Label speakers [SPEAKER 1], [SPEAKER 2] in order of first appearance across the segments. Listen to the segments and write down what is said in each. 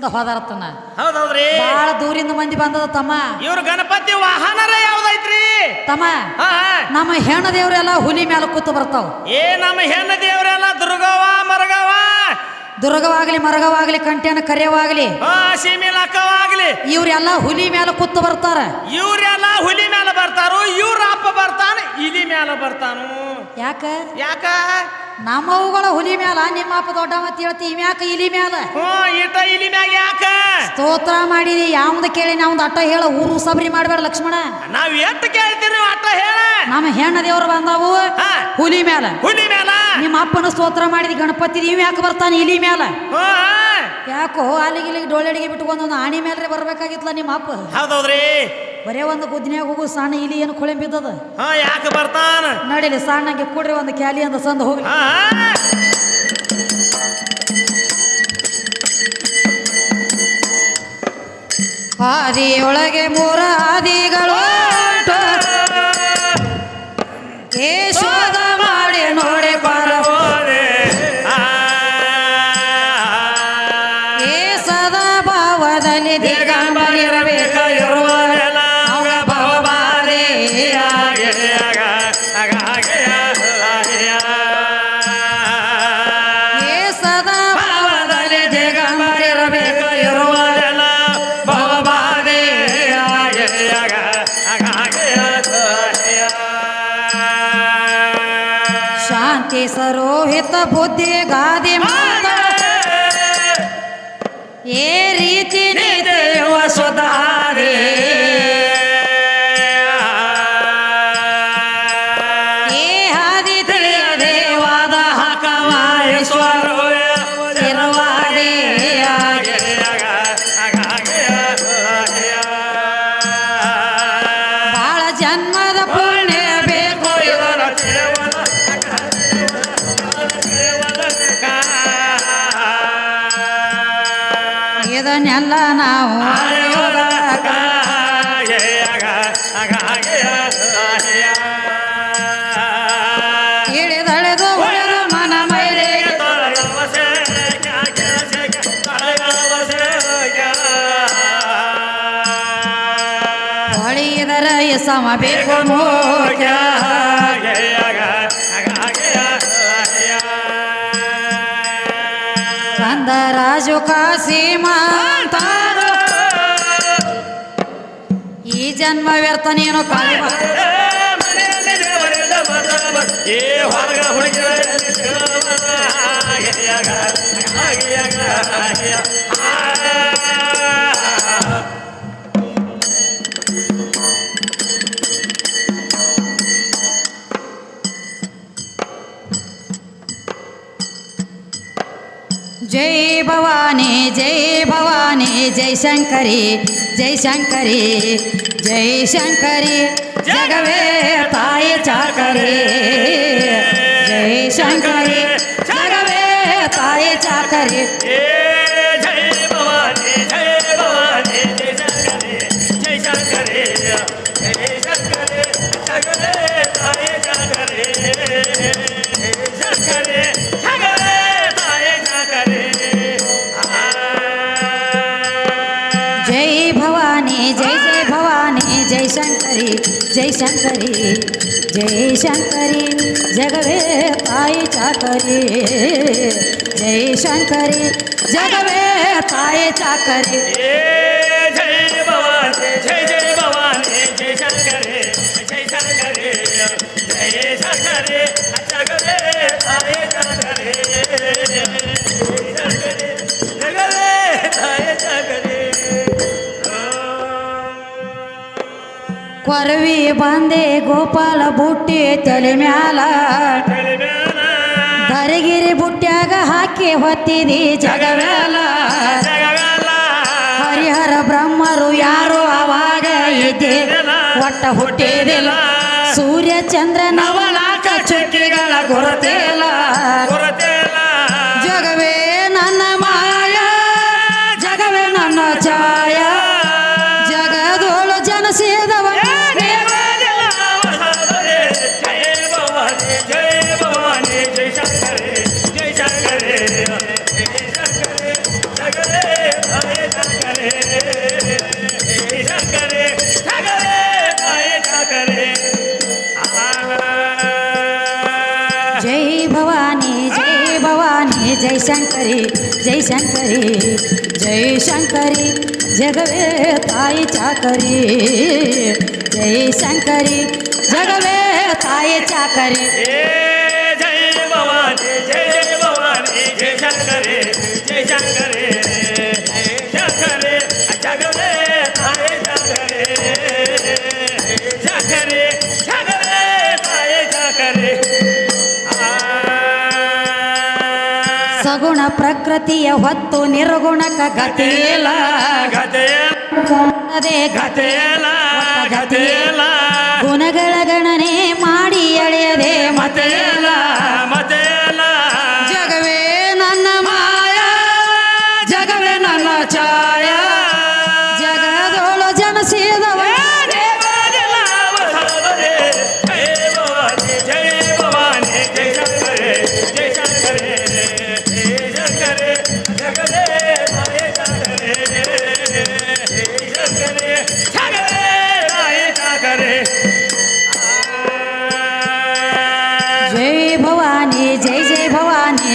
[SPEAKER 1] ಹೋದಾರತ್ತನ.
[SPEAKER 2] ಹೌದೌದ್ರಿ?
[SPEAKER 1] ಬಾಳ ದೂರಿಂದ ಮಂದಿ ಬಂದದ ತಮ್ಮ.
[SPEAKER 2] ಇವ್ರು ಗಣಪತಿ ವಾಹನರ ಯಾವ್ದೈತ್ರಿ?
[SPEAKER 1] ತಮ್ಮ. ನಮ್ಮ ಹೆಣ್ಣ ದೇವ್ರೆಲ್ಲ ಹುಲಿ ಮ್ಯಾಲ ಕೂತು ಬರ್ತಾವ.
[SPEAKER 2] ಏ ನಮ್ಮ ಹೆಣ್ಣ ದೇವ್ರೆಲ್ಲ ದುರ್ಗವ್ವ ಮರಗವ್ವ
[SPEAKER 1] ದುರ್ಗವಾಗ್ಲಿ ಮರಗವಾಗಲಿ ಕಂಟ್ಯಾನ ಕರೆಯವಾಗಲಿ ಇವ್ರೆಲ್ಲ ಹುಲಿ ಮ್ಯಾಲ ಕೂತು ಬರ್ತಾರ.
[SPEAKER 2] ಇವ್ರೆಲ್ಲ ಹುಲಿ ಮ್ಯಾಲ ಬರ್ತಾರು ಇವ್ರ ಅಪ್ಪ ಬರ್ತಾನ ಇಲಿ ಮ್ಯಾಲ ಬರ್ತಾನು.
[SPEAKER 1] ಯಾಕ?
[SPEAKER 2] ಯಾಕ?
[SPEAKER 1] ನಮ್ಮವುಗಳ ಹುಲಿ ಮ್ಯಾಲ ನಿಮ್ಮ ಅಪ್ಪ ದೊಡ್ಡ ಮತ್ತೆ ಹೇಳ್ತಿ ಇವ್ಯಾಕ ಇಲಿ ಮ್ಯಾಲ?
[SPEAKER 2] ಹ್ಞೂ ಇಲಿ ಮ್ಯಾಗ ಯಾಕ?
[SPEAKER 1] ಸ್ತೋತ್ರ ಮಾಡಿದಿ ಯಾವ್ದು ಕೇಳಿ ನಾವ್ ಅಟ್ಟ ಹೇಳ ಊರು ಸಬರಿ ಮಾಡ್ಬೇಡ ಲಕ್ಷ್ಮಣ.
[SPEAKER 2] ನಾವ್ ಎಂತ ಕೇಳ್ತೀರಿ ಅಟ್ಟ ಹೇಳ?
[SPEAKER 1] ನಮ್ಮ ಹೆಣ್ಣ ದೇವ್ರು ಬಂದಾವು. ಹುಲಿ ಮ್ಯಾಲ.
[SPEAKER 2] ಹುಲಿ ಮ್ಯಾಲ
[SPEAKER 1] ನಿಮ್ಮ ಅಪ್ಪನ ಸ್ತೋತ್ರ ಮಾಡಿದ ಗಣಪತಿ ನೀವ್ ಯಾಕೆ ಬರ್ತಾನೆ ಇಲಿ ಮ್ಯಾಲ? ಯಾಕೋ ಅಲ್ಲಿಗೆ ಇಲ್ಲಿಗೆ ಡೊಳ್ಳೆಡಿಗೆ ಬಿಟ್ಕೊಂಡು ಒಂದು ಆಣಿ ಮೇಲೆ ಬರ್ಬೇಕಾಗಿತ್ತಲ್ಲ ನಿಮ್ಮ ಅಪ್ಪ?
[SPEAKER 2] ಹೌದೌದ್ರಿ.
[SPEAKER 1] ಬರೇ ಒಂದು ಗುದ್ನ್ಯಾಗ ಹೋಗು ಸಣ್ಣ ಇಲಿ ಏನು ಕೊಳೆ ಬಿದ್ದದ?
[SPEAKER 2] ಯಾಕೆ ಬರ್ತಾನ?
[SPEAKER 1] ನಡೀಲಿ ಸಣ್ಣಗೆ ಕೂಡ್ರಿ ಒಂದು ಕ್ಯಾಲಿ ಅಂತ ಸಂದ ಹೋಗಿ
[SPEAKER 2] ಹಾ ಹಾ.
[SPEAKER 1] ಹಾದಿಯೊಳಗೆ ಮೂರ ಸರೋಹಿತ ಬುದ್ಧಿ ಇದನ್ನೆಲ್ಲ ನಾವು ಇಳಿದಳೆದು ಉಳಿದು ಮನ ಹೊಳಿದರ ಸಮ ಬೇಕು ಮೋಕ್ಷ ರಾಜು ಕಾಸಿ ಮಾತಾಡು ಈ ಜನ್ಮ ವ್ಯರ್ಥ ನೀನು ಕಲಿಮ
[SPEAKER 2] ಏ ಹೊರಗ
[SPEAKER 1] ಜೈ ಭವಾನಿ ಜೈ ಭವಾನಿ ಜೈ ಶಂಕರಿ ಜೈ ಶಂಕರಿ ಜೈ ಶಂಕರಿ ಜಗವೇ ತಾಯಿ
[SPEAKER 2] ಭವಾನಿ ಜೈ ಶಂಕರಿ ಜೈ ಶಂಕರಿ ಜೈ ಶಂಕರಿ
[SPEAKER 1] ಜಗವೇ ತಾಯಿ ಚಾಕರಿ ಜೈ ಶಂಕರಿ ಜಗವೇ ತಾಯಿ ಚಾಕರಿ
[SPEAKER 2] ಏ
[SPEAKER 1] ಕೊರವಿ ಬಂದೆ ಗೋಪಾಲ ಬುಟ್ಟಿ ತಲೆ ಮ್ಯಾಲ. ಹರಿಗಿರಿ ಬುಟ್ಟ್ಯಾಗ ಹಾಕಿ ಹೊತ್ತಿದಿ ಜಗವೇಲ ಹರಿಹರ ಬ್ರಹ್ಮರು ಯಾರು ಅವಾಗ ಇದ್ದೆ ಒಟ್ಟ ಹುಟ್ಟಿದಿಲ್ಲ ಸೂರ್ಯ ಚಂದ್ರ ನವನಾಕ ಚುಕ್ಕಿಗಳ ಕೊರತೆಲ್ಲ. ಜಗವೇ ನನ್ನ ಮಾಯ, ಜಗವೇ ನನ್ನ ಛಾಯ.
[SPEAKER 2] ಜೈ ಶಂಕರಿ ಜೈ ಶಂಕರಿ ಜೈ ಶಂಕರಿ
[SPEAKER 1] ಜಗವೇ ತಾಯಿ ಚಾಕರಿ ಜೈ ಶಂಕರಿ ಜಗವೇ ತಾಯಿ ಚಾಕರಿ
[SPEAKER 2] ಏ ಜೈ ಭವಾನಿ ಜೈ ಜೈ ಭವಾನಿ
[SPEAKER 1] ಪ್ರಕೃತಿಯ ಹೊತ್ತು ನಿರ್ಗುಣಕ ಗತಿಯಿಲ್ಲ ಅದೇ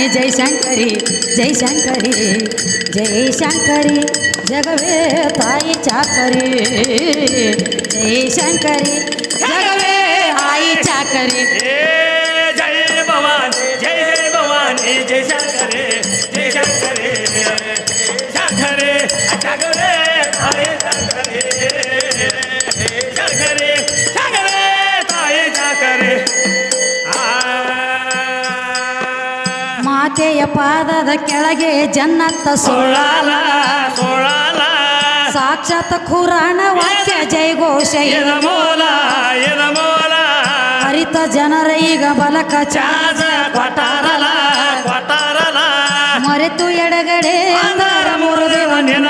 [SPEAKER 2] ಭವಾನಿ
[SPEAKER 1] ಜೈ ಶಂಕರಿ ಜೈ ಶಂಕರಿ ಜೈ ಶಂಕರಿ ಜಗವೇ ತಾಯಿ ಚಾಕರಿ ಜೈ ಶಂಕರಿ ಜಗವೇ ತಾಯಿ ಚಾಕರಿ
[SPEAKER 2] ಏ ಜಯ ಭವಾನಿ ಜಯ ಜಯ ಭವಾನಿ ಜಯ ಶಂಕರೇ ಜಯ ಶಂಕರೇ
[SPEAKER 1] ಮಾತೆಯ ಪಾದದ ಕೆಳಗೆ ಜನ್ನತ್ತ
[SPEAKER 2] ಸೋಳಾಲ.
[SPEAKER 1] ಸುಳ್ಳಾಲ
[SPEAKER 2] ಸೋಳಾಲ.
[SPEAKER 1] ಸಾಕ್ಷಾತ್ ಖುರಾಣ ವಾಕ್ಯ ಜೈ ಘೋಷ
[SPEAKER 2] ಮೂಲ ಮೂಲ.
[SPEAKER 1] ಹರಿತ ಜನರ ಈಗ ಬಲಕ
[SPEAKER 2] ಚಾಜ ಕೊಟಾರಲ ಕೊಟಾರಲ
[SPEAKER 1] ಮರೆತು ಎಡಗಡೆ ಅಂದರ ಮೂರು ದೇವ
[SPEAKER 2] ನಿನ್ನ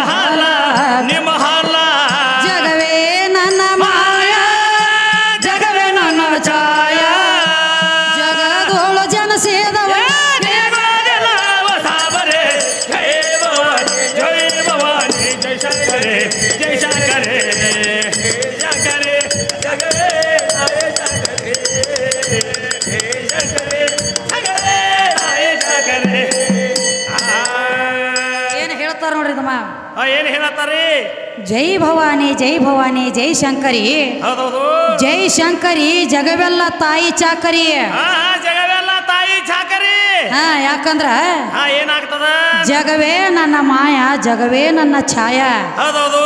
[SPEAKER 1] ಜೈ ಭವಾನಿ ಜೈ ಭವಾನಿ ಜೈ ಶಂಕರಿ
[SPEAKER 2] ಹೌದೌದು.
[SPEAKER 1] ಜೈ ಶಂಕರಿ ಜಗವೆಲ್ಲ ತಾಯಿ ಚಾಕರಿ
[SPEAKER 2] ಹಾ ಹಾ, ಜಗವೆಲ್ಲ ತಾಯಿ ಚಾಕರಿ.
[SPEAKER 1] ಹಾ ಯಾಕಂದ್ರ?
[SPEAKER 2] ಹಾ ಏನಾಗ್ತದ?
[SPEAKER 1] ಜಗವೇ ನನ್ನ ಮಾಯ ಜಗವೇ ನನ್ನ ಛಾಯ.
[SPEAKER 2] ಹೌದೌದು.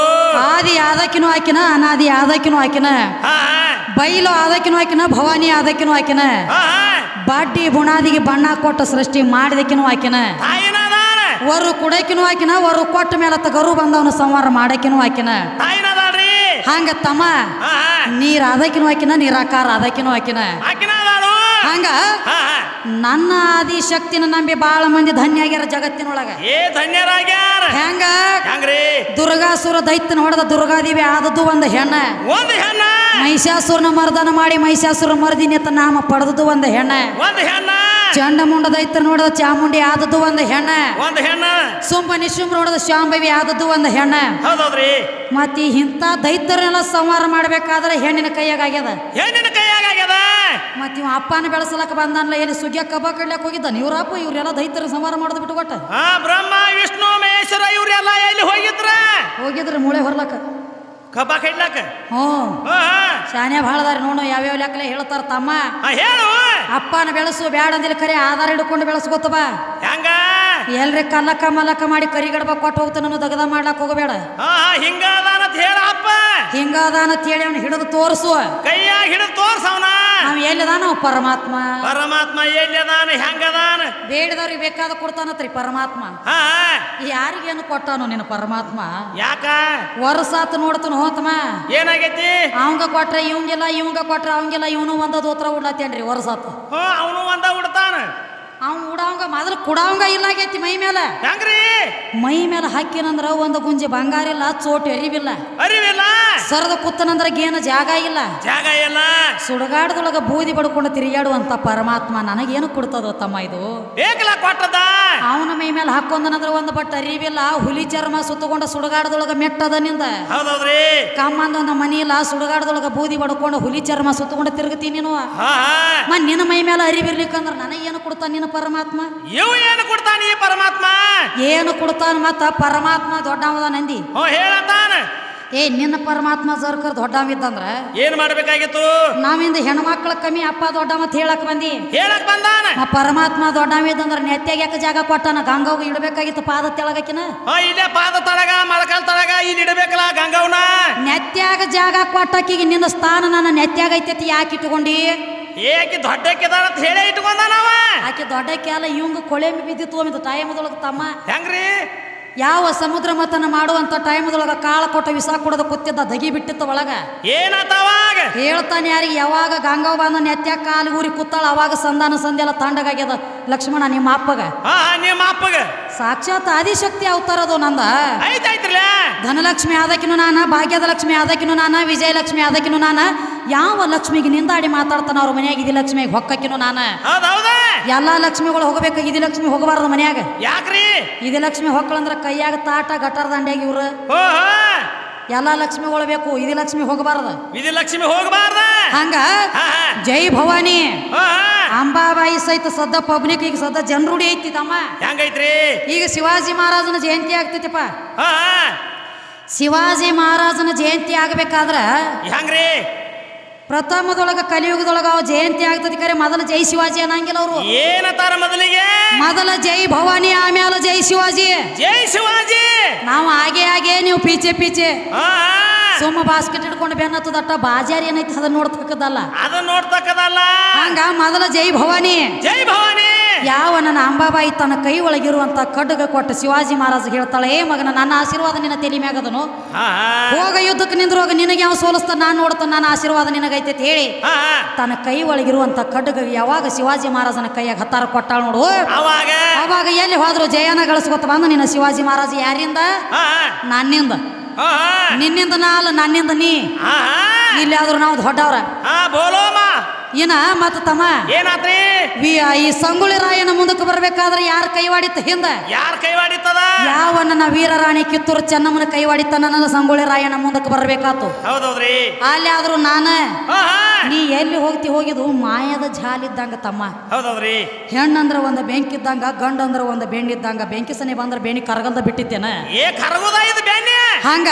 [SPEAKER 1] ಆದಿ ಆದಕಿನೂ ಆಕಿನ ಅನಾದಿ ಆದಕಿನೂ ಆಕಿನ.
[SPEAKER 2] ಹಾ ಹಾ.
[SPEAKER 1] ಬೈಲು ಆದಕಿನೂ ಆಕಿನ ಭವಾನಿ ಆದಕಿನೂ ಆಕಿನ.
[SPEAKER 2] ಹಾ ಹಾ.
[SPEAKER 1] ಬಾಡ್ಡಿ ಬುಣಾದಿಗೆ ಬಣ್ಣ ಕೊಟ್ಟ ಸೃಷ್ಟಿ ಮಾಡಿದಕಿನೂ ಆಕಿನ.
[SPEAKER 2] ತಾಯಿನ ಅದಾಳ
[SPEAKER 1] ವರು ಕುಡಕಿನೂ ಹಾಕಿನ ವರು ಕೊಟ್ಟ ಮೇಲೆ ತಗರು ಬಂದವನು ಸಂವಾರ ಮಾಡಕಿನೂ
[SPEAKER 2] ಹಾಕಿನ
[SPEAKER 1] ಹಂಗ ತಮ್ಮ ನೀರ್ ಅದಕ್ಕಿನೂ ಹಾಕಿನ ನೀರಾಕಾರ
[SPEAKER 2] ಅದಕ್ಕಿನೂ ಹಾಕಿನ
[SPEAKER 1] ಹಂಗ? ನನ್ನ ಆದಿ ಶಕ್ತಿನ ನಂಬಿ ಬಾಳ ಮಂದಿ ಧನ್ಯ ಆಗ್ಯಾರ ಜಗತ್ತಿನೊಳಗ.
[SPEAKER 2] ಏ ಧನ್ಯರಾಗ್ಯಾರ.
[SPEAKER 1] ಹೆಂಗ?
[SPEAKER 2] ಹೆಂಗ್ರಿ?
[SPEAKER 1] ದುರ್ಗಾಸುರ ದೈತ್ಯನ ಹೊಡೆದ ದುರ್ಗಾದೇವಿ ಆದದ್ದು ಒಂದು ಹೆಣ್ಣ.
[SPEAKER 2] ಒಂದು ಹೆಣ್ಣ.
[SPEAKER 1] ಮಹಿಷಾಸುರನ ಮರ್ದನ ಮಾಡಿ ಮಹಿಷಾಸುರ ಮರ್ದಿನಿತ ನಾಮ ಪಡೆದದ್ದು ಒಂದು ಹೆಣ್ಣ.
[SPEAKER 2] ಒಂದು ಹೆಣ್ಣ.
[SPEAKER 1] ಚಂಡಮುಂಡ ದೈತ್ಯನ ನೋಡಿದ ಚಾಮುಂಡಿ ಆದದ್ದು ಒಂದು ಹೆಣ್ಣ.
[SPEAKER 2] ಒಂದು ಹೆಣ್ಣ.
[SPEAKER 1] ಸುಂಬ ನಿಶುಂಬ್ರ ನೋಡಿದ ಶಾಂಭವಿ ಆದದ್ದು ಒಂದು ಹೆಣ್ಣ.
[SPEAKER 2] ಹೌದೌದ್ರಿ.
[SPEAKER 1] ಮತ್ತೆ ಇಂಥ ದೈತ್ಯರನ್ನೆಲ್ಲ ಸಂಹಾರ ಮಾಡ್ಬೇಕಾದ್ರೆ ಹೆಣ್ಣಿನ ಕೈಯಾಗ ಆಗ್ಯದ.
[SPEAKER 2] ಹೆಣ್ಣಿನ
[SPEAKER 1] ಮತ್ತ ಇವ ಅಪ್ಪನ ಬೆಳೆಸಲಕ್ಕ ಬಂದಾನಲ್ಲ ಏನು ಸುಗ್ಯ ಕಬ್ಬ ಕಡ್ಲಕ್ ಹೋಗಿದ್ದಾನ ಇವ್ರಪ್ಪ ಇವ್ರೆಲ್ಲ ದೈತ್ಯರ ಸಂಹಾರ ಮಾಡೋದು ಬಿಟ್ಟು ಕೊಟ್ಟ
[SPEAKER 2] ಹಾ ಬ್ರಹ್ಮ ವಿಷ್ಣು ಮಹೇಶ್ವರ ಇವ್ರೆಲ್ಲ ಎಲ್ಲಿ ಹೋಗಿದ್ರ?
[SPEAKER 1] ಹೋಗಿದ್ರ ಮೂಳೆ ಹೊರ್ಲಕ್ಕ.
[SPEAKER 2] ಕಬ್ಬ ಕಡ್ಲಕ್ಕ
[SPEAKER 1] ಹ್ಞೂ. ಶಾನ್ಯ ಭಾಳದಾರ ನೋಡು ಯಾವ್ಯಾವ ಲೆಕ್ಕಲೆ ಹೇಳ್ತಾರ ತಮ್ಮ.
[SPEAKER 2] ಹೇಳು.
[SPEAKER 1] ಅಪ್ಪನ ಬೆಳೆಸು ಬ್ಯಾಡ ಅಂದಿಲ್ಲ ಕರೆ ಆಧಾರ ಹಿಡ್ಕೊಂಡು ಬೆಳೆಸ್ಕೊತವ
[SPEAKER 2] ಹೆಂಗ
[SPEAKER 1] ಎಲ್ರಿ ಕನಕ ಮಲಕ ಮಾಡಿ ಕರಿಗಡಬ ಕೊಟ್ಟು ಹೋಗ್ತಾನ ದಗದ ಮಾಡ್ಲಾಕ ಹೋಗಬೇಡ.
[SPEAKER 2] ಹಿಂಗ ಅದಾನಂತ ಹೇಳ ಅಪ್ಪ.
[SPEAKER 1] ಹಿಂಗಾದಾನ ಹೇಳಿ ಅವ್ನು ಹಿಡಿದು ತೋರಿಸು
[SPEAKER 2] ಕೈಯಾಗ ಹಿಡಿದು ತೋರ್ಸ
[SPEAKER 1] ಅವನ ಎಲ್ಲಿದಾನ ಅವ ಪರಮಾತ್ಮ?
[SPEAKER 2] ಪರಮಾತ್ಮ ಎಲ್ಲದಾನ ಅದಾನ ಹೆಂಗದಾನ?
[SPEAKER 1] ಬೇಡದವ್ರಿಗೆ ಬೇಕಾದ ಕೊಡ್ತಾನತ್ರಿ ಪರಮಾತ್ಮ. ಯಾರಿಗೇನು ಕೊಟ್ಟಾನು ನಿನ್ನ ಪರಮಾತ್ಮ?
[SPEAKER 2] ಯಾಕ?
[SPEAKER 1] ವರ್ಷಾತ್ ನೋಡ್ತಾನ ಹೋತಮ್ಮ.
[SPEAKER 2] ಏನಾಗೈತಿ?
[SPEAKER 1] ಅವಂಗ ಕೊಟ್ರ ಇವಂಗಿಲ್ಲ ಇವಂಗ ಕೊಟ್ರ ಅವಂಗಿಲ್ಲ ಇವನು ಒಂದ ದೋತ್ರ ಉಡ್ಲತ್ತೇನ್ರಿ ವರ್ಷಾತ್.
[SPEAKER 2] ಅವನು ಒಂದ ಉಡ್ತಾನ.
[SPEAKER 1] ಅವ್ನು ಉಡಾವಂಗ ಮೊದಲು ಕುಡಾವಂಗ ಮೈ ಮೇಲೆ.
[SPEAKER 2] ಹೆಂಗ್ರಿ?
[SPEAKER 1] ಮೈ ಮೇಲೆ ಹಾಕಿನಂದ್ರ ಒಂದು ಗುಂಜಿ ಬಂಗಾರ ಇಲ್ಲ ಚೋಟ್ ಎರಿವಿಲ್ಲ
[SPEAKER 2] ಅರಿವಿಲ್ಲ?
[SPEAKER 1] ಸರದ ಕುತ್ತನಂದ್ರ ಗೇನ ಜಾಗ ಇಲ್ಲ.
[SPEAKER 2] ಜಾಗ ಇಲ್ಲ?
[SPEAKER 1] ಸುಡಗಾಡದೊಳಗ ಬೂದಿ ಬಡ್ಕೊಂಡು ತಿರುಗಾಡುವಂತ ಪರಮಾತ್ಮ ನನಗೇನು ಕೊಡ್ತದ ತಮ್ಮ ಇದು?
[SPEAKER 2] ಬೇಕಲ್ಲ ಕೊಟ್ಟದ?
[SPEAKER 1] ಅವನ ಮೈ ಮೇಲೆ ಹಾಕೊಂಡನಂದ್ರ ಒಂದು ಬಟ್ ಅರಿವಿಲ್ಲ ಹುಲಿ ಚರ್ಮ ಸುತ್ತಕೊಂಡ ಸುಡಗಾಡದೊಳಗ ಮೆಟ್ಟದ ನಿಂದ.
[SPEAKER 2] ಹೌದೌದ್ರಿ.
[SPEAKER 1] ಕಮ್ಮಂದ ಒಂದು ಮನಿ ಇಲ್ಲ ಸುಡಗಾಡದೊಳಗ ಬೂದಿ ಬಡ್ಕೊಂಡು ಹುಲಿ ಚರ್ಮ ಸುತ್ತಕೊಂಡು ತಿರುಗತೀನಿ ನೀನು. ನಿನ್ನ ಮೈ ಮೇಲೆ ಅರಿವಿರ್ಲಿಕ್ಕಂದ್ರ ನನಗೇನು ಕೊಡ್ತಾನ ನಿನ್ನ ಪರಮಾತ್ಮ?
[SPEAKER 2] ಇವು ಏನು ಕೊಡ್ತಾನ ಈ ಪರಮಾತ್ಮ?
[SPEAKER 1] ಏನು ಕೊಡ್ತಾನ ಮತ್ತ ಪರಮಾತ್ಮ ದೊಡ್ಡವದ ನಂದಿ?
[SPEAKER 2] ಹೇಳತಾನ
[SPEAKER 1] ಏ ನಿನ್ನ ಪರಮಾತ್ಮ ಜರ್ಕರ್ ದೊಡ್ಡವಿದ್ದಂದ್ರ
[SPEAKER 2] ಏನ್ ಮಾಡ್ಬೇಕಾಗಿತ್ತು?
[SPEAKER 1] ನಾವಿಂದ ಹೆಣ್ಮಕ್ಳ ಕಮ್ಮಿ ಅಪ್ಪ ದೊಡ್ಡ ಮತ್ ಹೇಳಕ್ ಬಂದಿ.
[SPEAKER 2] ಹೇಳಕ್ ಬಂದಾನ.
[SPEAKER 1] ಆ ಪರಮಾತ್ಮ ದೊಡ್ಡವಿದ್ದಂದ್ರ ನೆತ್ಯಾಗ ಯಾಕೆ ಜಾಗ ಕೊಟ್ಟಾನ? ಗಂಗಾವ್ ಇಡ್ಬೇಕಾಗಿತ್ತು ಪಾದ ತೆಳಗಕಿನ?
[SPEAKER 2] ಹಾ ಇಲ್ಲೇ ಪಾದ ತಳಗ ಮಳಕಲ್ ತಳಗ ಇಲ್ಲಿ ಇಡಬೇಕಲ್ಲ ಗಂಗವ್ನ?
[SPEAKER 1] ನೆತ್ಯಾಗ ಜಾಗ ಕೊಟ್ಟಕ್ಕಿಗೆ ನಿನ್ನ ಸ್ಥಾನ ನನ್ನ ನೆತ್ಯಾಗ ಐತೈತಿ ಯಾಕೆ ಇಟ್ಕೊಂಡಿ?
[SPEAKER 2] ಏಕೆ ದೊಡ್ಡಕ್ಕಿದಾರ ಅಂತ ಹೇಳೇ ಇಟ್ಕೊಂಡ ನಾವ
[SPEAKER 1] ಆಕೆ ದೊಡ್ಡಕ್ಕೆ ಅಲ್ಲ ಇವಂಗ ಕೊಳೆಮಿ ಬಿದ್ದಿತ್ತು ಟೈಮ್ ಟೈಮದೊಳಗೆ ತಮ್ಮ.
[SPEAKER 2] ಹೆಂಗ್ರಿ?
[SPEAKER 1] ಯಾವ ಸಮುದ್ರ ಮತನ ಮಾಡುವಂತ ಟೈಮ್ದೊಳಗ ಕಾಳ ಕೊಟ್ಟ ವಿಸ ಕೊಡದ ಕೂತಿದ್ದ ದಗಿ ಬಿಟ್ಟಿತ್ತು ಒಳಗ.
[SPEAKER 2] ಏನಾತವಾಗ
[SPEAKER 1] ಹೇಳ್ತಾನೆ ಯಾರಿಗೆ ಯಾವಾಗ ಗಂಗಾವ್ ಬಂದ ನೆತ್ಯ ಕಾಲು ಊರಿ ಕೂತಾಳ ಅವಾಗ ಸಂಧಾನ ಸಂದೆಲ್ಲ ತಾಂಡಗಾಗ್ಯದ. ಲಕ್ಷ್ಮಣ ನಿಮ್ಮ ಅಪ್ಪಗ.
[SPEAKER 2] ನಿಮ್ಮ ಅಪ್ಪಗ.
[SPEAKER 1] ಸಾಕ್ಷಾತ್ ಆದಿಶಕ್ತಿ ಅವತಾರದು ನಂದ. ಧನಲಕ್ಷ್ಮಿ ಆದಕಿನು ನಾನ ಭಾಗ್ಯದ ಲಕ್ಷ್ಮಿ ಆದಕಿನು ನಾನ ವಿಜಯಲಕ್ಷ್ಮಿ ಆದಕಿನು ನಾನ. ಯಾವ ಲಕ್ಷ್ಮಿಗೆ ನಿಂದಾಡಿ ಮಾತಾಡ್ತಾನ ಅವ್ರ ಮನ್ಯಾಗ ಇದಿ ಲಕ್ಷ್ಮಿಗೆ ಹೊಕ್ಕಕಿನು ನಾನ. ಎಲ್ಲಾ ಲಕ್ಷ್ಮಿಗಳು ಹೋಗಬೇಕು. ಇದಿ ಲಕ್ಷ್ಮಿ ಹೋಗಬಾರ್ದು ಮನ್ಯಾಗ.
[SPEAKER 2] ಯಾಕ್ರಿ?
[SPEAKER 1] ಇದಿ ಲಕ್ಷ್ಮಿ ಹೊಕ್ಕಳಂದ್ರ ಕೈಯಾಗ ತಾಟ ಗಟಾರ ದಂಡ್ಯಾಗ ಇವ್ರ. ಎಲ್ಲ ಲಕ್ಷ್ಮಿಗಳು ಬೇಕು. ಇದಿ ಲಕ್ಷ್ಮಿ ಹೋಗಬಾರ್ದು.
[SPEAKER 2] ವಿಧಿ ಲಕ್ಷ್ಮಿ ಹೋಗಬಾರ್ದ?
[SPEAKER 1] ಹಂಗ? ಜೈ ಭವಾನಿ. ಅಂಬಾಬಾಯಿ ಸಹಿತ ಸದ್ದ ಪಬ್ಲಿಕ್ ಈಗ ಸದ್ದ ಜನರುಡಿ ಐತಿ ತಮ್ಮ.
[SPEAKER 2] ಹೆಂಗೈತ್ರಿ?
[SPEAKER 1] ಈಗ ಶಿವಾಜಿ ಮಹಾರಾಜನ ಜಯಂತಿ ಆಗ್ತೈತಿಪ್ಪ. ಶಿವಾಜಿ ಮಹಾರಾಜನ ಜಯಂತಿ ಆಗ್ಬೇಕಾದ್ರ
[SPEAKER 2] ಹೆಂಗ್ರಿ?
[SPEAKER 1] ಪ್ರಥಮದೊಳಗ ಕಲಿಯುಗದೊಳಗ ಅವ ಜಯಂತಿ ಆಗ್ತದೆ ಕರೆ ಮೊದಲ ಜೈ ಶಿವಾಜಿ ಅನ್ನಂಗಿಲ್ಲ ಅವರು.
[SPEAKER 2] ಏನತಾರ ಮೊದಲಿಗೆ?
[SPEAKER 1] ಮೊದಲ ಜೈ ಭವಾನಿ ಆಮೇಲೆ ಜೈ ಶಿವಾಜಿ.
[SPEAKER 2] ಜೈ ಶಿವಾಜಿ!
[SPEAKER 1] ನಾವು ಹಾಗೆ ಹಾಗೆ ನೀವು ಪೀಚೆ ಪೀಚೆ. ಸುಮ್ಮ ಬಾಸ್ಕೆಟ್ ಹಿಡ್ಕೊಂಡು ಬೆನ್ನತ್ತದಟ್ಟ ಬಾಜಾರಿ ಏನೈತಿ ಅದನ್ನ ನೋಡ್ತಕ್ಕದಲ್ಲ
[SPEAKER 2] ಅದನ್ನ ನೋಡ್ತಕ್ಕದಲ್ಲ
[SPEAKER 1] ಹಂಗ ಮೊದಲ ಜೈ ಭವಾನಿ.
[SPEAKER 2] ಜೈ ಭವಾನಿ!
[SPEAKER 1] ಯಾವ ನನ್ನ ಅಂಬಾಬಾಯಿ ತನ್ನ ಕೈ ಒಳಗಿರುವಂತ ಕಡ್ಡಗ ಕೊಟ್ಟ ಶಿವಾಜಿ ಮಹಾರಾಜ್ ಹೇಳ್ತಾಳೆ ಏ ಮಗನ ನನ್ನ ಆಶೀರ್ವಾದ ನಿನ್ನ ತಲೆ ಮ್ಯಾಗದನು ಹೋಗ ಯುದ್ಧಕ್ಕೆ ನಿಂದ್ರೋಗ ನಿನಗೆ ಯಾವ ಸೋಲಿಸ್ತ ನಾನು ನೋಡ್ತಾನ ನನ್ನ ಆಶೀರ್ವಾದ ನಿನಗೈತೆ ಹೇಳಿ. ತನ್ನ ಕೈ ಒಳಗಿರುವಂತ ಕಡ್ಡಗ ಯಾವಾಗ ಶಿವಾಜಿ ಮಹಾರಾಜನ ಕೈಯಾಗ ಹತ್ತಾರ ಕೊಟ್ಟಾಳ ನೋಡು.
[SPEAKER 2] ಅವಾಗ?
[SPEAKER 1] ಎಲ್ಲಿ ಹೋದ್ರು ಜಯನ ಗಳಿಸ್ಕೊತ ಬಂದ ನಿನ್ನ ಶಿವಾಜಿ ಮಹಾರಾಜ ಯಾರಿಂದ. ನನ್ನಿಂದ. ನಿನ್ನಿಂದ ನಾ ಅಲ್ಲ ನನ್ನಿಂದ ನೀ. ಇಲ್ಲಿ ಆದ್ರೂ ನಾವು ದೊಡ್ಡವ್ರ. ಇನ್ನ ಮತ್ತ ತಮ್ಮ?
[SPEAKER 2] ಏನಾತ್ರಿ?
[SPEAKER 1] ವಿ- ಈ ಸಂಗೊಳ್ಳಿ ರಾಯನ ಮುಂದಕ್ಕೆ ಬರ್ಬೇಕಾದ್ರೆ ಯಾರ ಕೈವಾಡಿತ್ತ ಹಿಂದ?
[SPEAKER 2] ಯಾರ ಕೈವಾಡಿತ್ತದ?
[SPEAKER 1] ಯಾವ ನನ್ನ ವೀರರಾಣಿ ಕಿತ್ತೂರು ಚೆನ್ನಮ್ಮನ ಕೈವಾಡಿತ್ತ ನನ್ನ ಸಂಗೊಳ್ಳಿ ರಾಯನ ಮುಂದಕ್ಕೆ ಬರ್ಬೇಕಾತು?
[SPEAKER 2] ಹೌದೌದ್ರಿ.
[SPEAKER 1] ಅಲ್ಲಿ ಆದ್ರೂ ನಾನ. ನೀ ಎಲ್ಲಿ ಹೋಗ್ತಿ ಹೋಗಿದ್ದು? ಮಾಯದ ಜಾಲಿದ್ದಂಗ ತಮ್ಮ.
[SPEAKER 2] ಹೌದೌದ್ರಿ.
[SPEAKER 1] ಹೆಣ್ಣಂದ್ರ ಒಂದು ಬೆಂಕಿದ್ದಂಗ ಗಂಡಂದ್ರ ಒಂದು ಬೆಣ್ಣಿದ್ದಂಗ ಬೆಂಕಿ ಸನಿ ಬಂದ್ರ ಬೆಣ್ಣಿ ಕರಗಲ್ದ ಬಿಟ್ಟಿತ್ತೇನ?
[SPEAKER 2] ಏ ಕರಗುದ ಇದು ಬೆಣ್ಣೆ?
[SPEAKER 1] ಹಂಗ.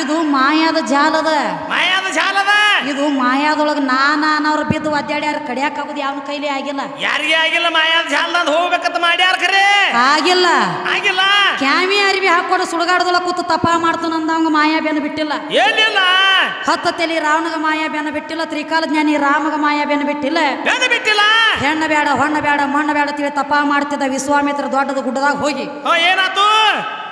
[SPEAKER 1] ಇದು ಮಾಯಾದ ಜಾಲದ.
[SPEAKER 2] ಮಾಯದ ಜಾಲದ?
[SPEAKER 1] ಇದು ಮಾಯಾದೊಳಗ ನಾ ನಾನವ್ರ ಬಿದ್ದು ಒದ್ದಾಡ್ಯಾರ ಕಡಿಯಾಕಾಗುದು ಯಾವ ಕೈಲಿ ಆಗಿಲ್ಲ.
[SPEAKER 2] ಯಾರಿಗೆ ಆಗಿಲ್ಲ ಮಾಯಾದ ಜಾಲದ ಹೋಗ್ಬೇಕಂತ ಮಾಡ್ಯಾರ ಖರೆ?
[SPEAKER 1] ಆಗಿಲ್ಲ.
[SPEAKER 2] ಆಗಿಲ್ಲ?
[SPEAKER 1] ಕ್ಯಾಮಿ ಅರಿವಿ ಹಾಕೊಂಡು ಸುಡುಗಾಡದೊಳಗ ಕೂತು ತಪ ಅವಂಗ ಮಾಯಾ ಬೆನ್ನ ಬಿಟ್ಟಿಲ್ಲ.
[SPEAKER 2] ಏನಿಲ್ಲ?
[SPEAKER 1] ಹತ್ತ ತಲಿ ರಾವಣಗ ಮಾಯಾ ಬೆನ್ನ ಬಿಟ್ಟಿಲ್ಲ ತ್ರಿಕಾಲ ಜ್ಞಾನಿ ರಾಮಗ ಮಾಯಾ ಬೆನ್ನ ಬಿಟ್ಟಿಲ್ಲ.
[SPEAKER 2] ಬೆನ್ನ ಬಿಟ್ಟಿಲ್ಲ?
[SPEAKER 1] ಹೆಣ್ಣ ಬೇಡ ಹೊಣ್ಣ ಬೇಡ ಮಣ್ಣ ಬೇಡ ತಿಳಿ ತಪ ಮಾಡ್ತಿದ್ದ ವಿಶ್ವಾಮಿತ್ರ ದೊಡ್ಡದ ಗುಡ್ಡದಾಗ ಹೋಗಿ.
[SPEAKER 2] ಏನಾತು?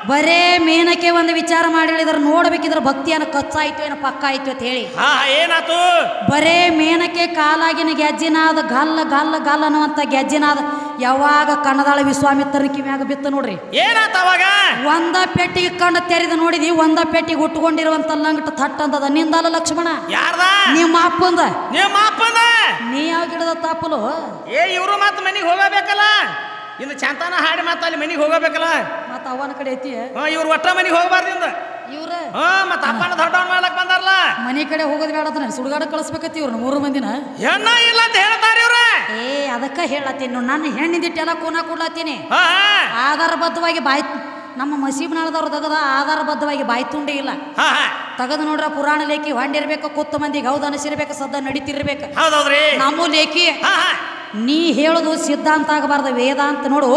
[SPEAKER 1] ಬರೇ ಮೇನಕ್ಕೆ ಒಂದು ವಿಚಾರ ಮಾಡಿ ಹೇಳಿದ್ರೆ ನೋಡ್ಬೇಕಿದ್ರೆ ಭಕ್ತಿ ಏನೋ ಕಚ್ಚಾಯ್ತು ಏನೋ ಪಕ್ಕ ಆಯ್ತು ಅಂತ ಹೇಳಿ.
[SPEAKER 2] ಹಾ ಏನಾತು
[SPEAKER 1] ಬರೇ ಮೇನಕ್ಕೆ ಕಾಲಾಗಿನ ಗೆಜ್ಜಿನಾದ ಗಲ್ಲ ಗಲ್ಲ ಗಲ್ಲ ಅನ್ನುವಂತ ಗೆಜ್ಜಿನಾದ ಯಾವಾಗ ಕನ್ನದಾಳ ವಿಶ್ವಾಮಿತ್ರನ ಕಿವಿಯಾಗ ಬಿತ್ತು ನೋಡ್ರಿ.
[SPEAKER 2] ಏನಾತ ಅವಾಗ?
[SPEAKER 1] ಒಂದ ಪೆಟ್ಟಿಗೆ ಕಣ್ಣು ತೆರೆದು ನೋಡಿದಿ ಒಂದ ಪೆಟ್ಟಿಗೆ ಉಟ್ಕೊಂಡಿರುವಂತ ಲಂಗಟ ಥಟ್ ಅಂತದ ನಿಂದಲ್ಲ ಲಕ್ಷ್ಮಣ?
[SPEAKER 2] ಯಾರ್ದ?
[SPEAKER 1] ನಿಮ್ಮ ಅಪ್ಪಂದ.
[SPEAKER 2] ನಿಮ್ಮ ಅಪ್ಪಂದ?
[SPEAKER 1] ನೀ ಯಾವ ಗಿಡದ ತಪ್ಪಲು
[SPEAKER 2] ಏ ಇವರು ಮತ್ತೆ ಮನೆಗೆ ಹೋಗಬೇಕಲ್ಲ? ಇನ್ನು ಚಂತಾನ ಹಾಡಿ ಮತ್ತ ಅಲ್ಲಿ ಮನೆಗೆ ಹೋಗಬೇಕಲ್ಲ?
[SPEAKER 1] ಮತ್ತ ಅವನ ಕಡೆ ಐತಿ.
[SPEAKER 2] ಹಾ ಇವ್ರು ಒಟ್ಟ ಮನೆಗೆ ಹೋಗಬಾರ್ದಿಂದ
[SPEAKER 1] ಇವ್ರ?
[SPEAKER 2] ಹಾ ಮತ್ತ ಅಪ್ಪನ ದೊಡ್ಡವನ್ ಮಾಡ್ಲಕ್ ಬಂದಾರಲ್ಲ
[SPEAKER 1] ಮನೆ ಕಡೆ ಹೋಗೋದು ಬೇಡ ಸುಡುಗಾಡ ಕಳಿಸ್ಬೇಕತ್ತಿ ಇವ್ರನ್ನ ಮೂರು ಮಂದಿನ.
[SPEAKER 2] ಹೆಣ್ಣ ಇಲ್ಲ ಅಂತ ಹೇಳ್ತಾರ ಇವ್ರ.
[SPEAKER 1] ಏ ಅದಕ್ಕ ಹೇಳತ್ತೀನಿ ನಾನು ಹೆಣ್ಣಿದಿಟ್ಟೆಲ್ಲ ಕೂನ ಕೊಡ್ಲತ್ತೀನಿ. ಆಧಾರಬದ್ಧವಾಗಿ ಬಾಯ್ ನಮ್ಮ ಮಸೀಬ್ನಾಳದವ್ರ ತೆಗದ ಆಧಾರಬದ್ಧವಾಗಿ ಬಾಯಿ ತುಂಡೇ ಇಲ್ಲ. ತೆಗೆದು ನೋಡ್ರ ಪುರಾಣ ಲೇಖಿ ಹೊಂಡಿರ್ಬೇಕು ಕುತ್ತ ಮಂದಿಗೆ ಹೌದು ಅನಿಸಿರ್ಬೇಕು ಸದ್ದ ನಡೀತಿರ್ಬೇಕು.
[SPEAKER 2] ಹೌದೌದ್ರಿ?
[SPEAKER 1] ನಮ್ಮ ಲೇಖಿ ನೀ ಹೇಳುದು ಸಿದ್ಧಾಂತ ಆಗಬಾರ್ದು ವೇದಾಂತ ನೋಡು.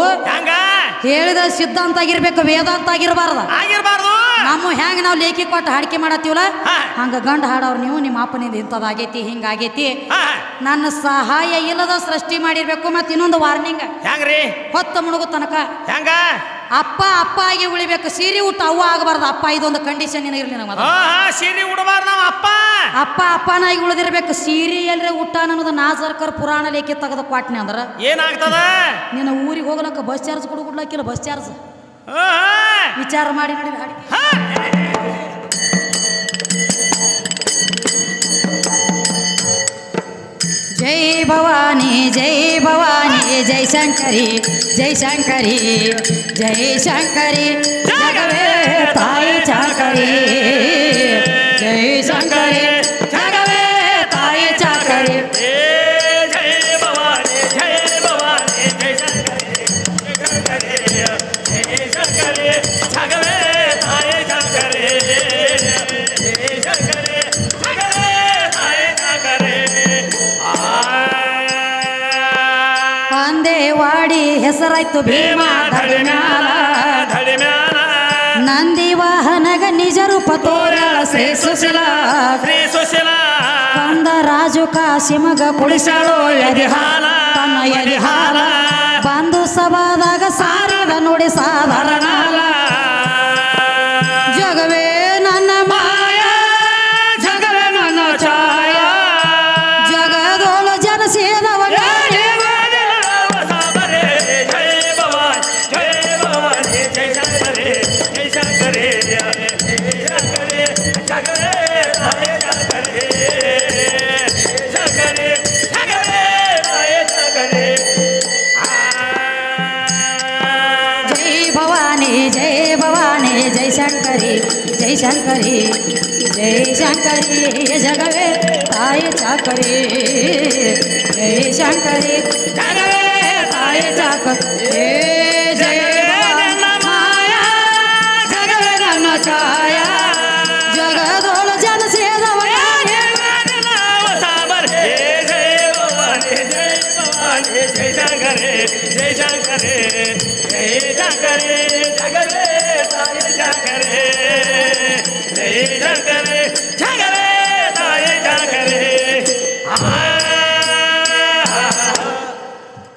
[SPEAKER 1] ಹೇಳಿದ ಸಿದ್ಧಾಂತ ಆಗಿರ್ಬೇಕು ವೇದಾಂತ ಆಗಿರಬಾರ್ದ.
[SPEAKER 2] ಆಗಿರ್ಬಾರ್ದು.
[SPEAKER 1] ನಮ್ಮ ಹೆಂಗ ನಾವು ಲೇಖಿ ಕೊಟ್ಟು ಹಾಡಿಕೆ ಮಾಡತ್ತೀವಲ್ಲ. ಹಂಗ ಗಂಡ ಹಾಡವ್ರು ನೀವು ನಿಮ್ಮ ಅಪ್ಪನಿಂದ ಇಂಥದ್ದಾಗೈತಿ ಹಿಂಗಾಗೈತಿ. ನನ್ನ ಸಹಾಯ ಇಲ್ಲದ ಸೃಷ್ಟಿ ಮಾಡಿರ್ಬೇಕು ಮತ್ತೆ ಇನ್ನೊಂದು ವಾರ್ನಿಂಗ್
[SPEAKER 2] ಹೆಂಗ್ರಿ?
[SPEAKER 1] ಹೊತ್ತ ಮುಳುಗು ತನಕ.
[SPEAKER 2] ಹೆಂಗ?
[SPEAKER 1] ಅಪ್ಪ ಅಪ್ಪ ಆಗಿ ಉಳಿಬೇಕು. ಸೀರೆ ಊಟ ಅವ್ವ ಆಗಬಾರ್ದು. ಅಪ್ಪ ಇದೊಂದು ಕಂಡೀಷನ್ ಇರಲಿ
[SPEAKER 2] ನಮ್ಮ ಸೀರೆ ಉಡಬಾರ್ದು ನಾವು ಅಪ್ಪ.
[SPEAKER 1] ಅಪ್ಪ ಅಪ್ಪನಾಗಿ ಉಳಿದಿರ್ಬೇಕು. ಸೀರೆ ಎಲ್ರೆ ಊಟ ಅನ್ನೋದು ಸರ್ಕಾರ ಪುರಾಣ ಲೇಖಿ ತೆಗೆದ ಕ್ವಾಟ್ನೆ ಅಂದ್ರೆ?
[SPEAKER 2] ಏನಾಗ್ತದ?
[SPEAKER 1] ನಿನ್ನ ಊರಿಗೆ ಹೋಗ್ಲಕ್ಕ ಬಸ್ ಚಾರ್ಜ್ ಕೊಡು ಕೊಡ್ಲಕ್ಕಿಲ್ಲ ಬಸ್ ಚಾರ್ಜ್. ವಿಚಾರ ಮಾಡಿ ನೋಡಿ ಹಾಡಿ
[SPEAKER 2] ಹಾ.
[SPEAKER 1] ಜೈ ಭವಾನಿ ಜೈ ಭವಾನಿ ಜೈ ಶಂಕರಿ ಜೈ ಶಂಕರಿ ಜೈ ಶಂಕರಿ ಹೆಸರಾಯ್ತು ಭೀಮ ಧಡಿಮ್ಯಾಲ ಧಡಿಮ್ಯಾಲ.
[SPEAKER 2] ಧಡಿ ಮ್ಯಾಲ
[SPEAKER 1] ನಂದಿ ವಾಹನಗ ನಿಜ ರೂಪ ತೋರ ಶ್ರೀ ಸುಶೀಲ.
[SPEAKER 2] ಶ್ರೀ ಸುಶೀಲ.
[SPEAKER 1] ಕಂದ ರಾಜು ಕಾಶಿಮಗ ಮಗ ಎದಿ ಹಾಲ ತನ್ನ ಎದಿ ಹಾಲ ಬಂದು ಸಭಾದಾಗ ಸಾರದ ನೋಡಿ ಸಾಧಾರಣ ಜೈ ಶಂಕರಿ ಜೈ ಶಂಕರಿ ಜಗವೇ ತಾಯಿ ಚಾಕರಿ ಜೈ ಶಂಕರಿ ಜಗವೇ ತಾಯಿ ಚಾಕರಿ ಜಯ ಮಾಯ ಜಗವೇ ನನ್ನ ಛಾಯ ಜಗದೋಳು ಜನ ಸೇದವ
[SPEAKER 2] ಜಯ